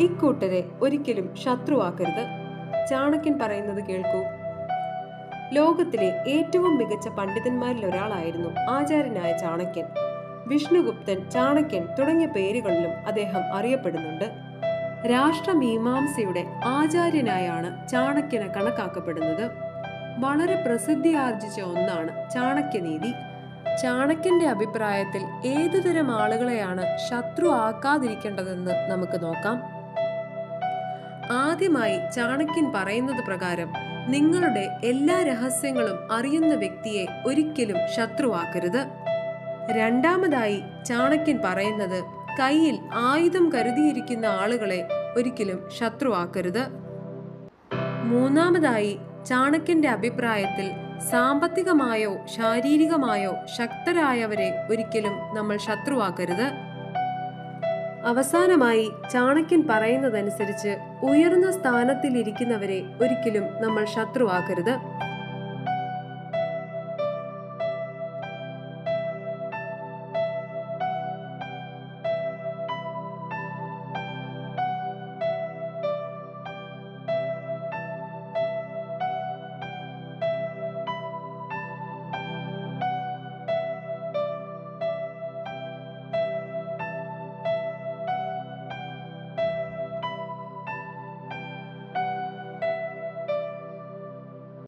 ഇക്കൂട്ടരെ ഒരിക്കലും ശത്രുവാക്കരുത്. ചാണക്യൻ പറയുന്നത് കേൾക്കൂ. ലോകത്തിലെ ഏറ്റവും മികച്ച പണ്ഡിതന്മാരിൽ ഒരാളായിരുന്നു ആചാര്യനായ ചാണക്യൻ. വിഷ്ണുഗുപ്തൻ ചാണക്യൻ തുടങ്ങിയ പേരുകളിലും അദ്ദേഹം അറിയപ്പെടുന്നുണ്ട്. രാഷ്ട്രമീമാംസയുടെ ആചാര്യനായാണ് ചാണക്യനെ കണക്കാക്കപ്പെടുന്നത്. വളരെ പ്രസിദ്ധിയാർജിച്ച ഒന്നാണ് ചാണക്യനീതി. ചാണക്യന്റെ അഭിപ്രായത്തിൽ ഏതുതരം ആളുകളെയാണ് ശത്രു ആക്കാതിരിക്കേണ്ടതെന്ന് നമുക്ക് നോക്കാം. ആദ്യമായി ചാണക്യൻ പറയുന്നത് പ്രകാരം നിങ്ങളുടെ എല്ലാ രഹസ്യങ്ങളും അറിയുന്ന വ്യക്തിയെ ഒരിക്കലും ശത്രുവാക്കരുത്. രണ്ടാമതായി ചാണക്യൻ പറയുന്നത് കയ്യിൽ ആയുധം കരുതിയിരിക്കുന്ന ആളുകളെ ഒരിക്കലും ശത്രുവാക്കരുത്. മൂന്നാമതായി ചാണക്യന്റെ അഭിപ്രായത്തിൽ സാമ്പത്തികമായോ ശാരീരികമായോ ശക്തരായവരെ ഒരിക്കലും നമ്മൾ ശത്രുവാക്കരുത്. അവസാനമായി ചാണക്യൻ പറയുന്നതനുസരിച്ച് ഉയർന്ന സ്ഥാനത്തിലിരിക്കുന്നവരെ ഒരിക്കലും നമ്മൾ ശത്രുവാക്കരുത്.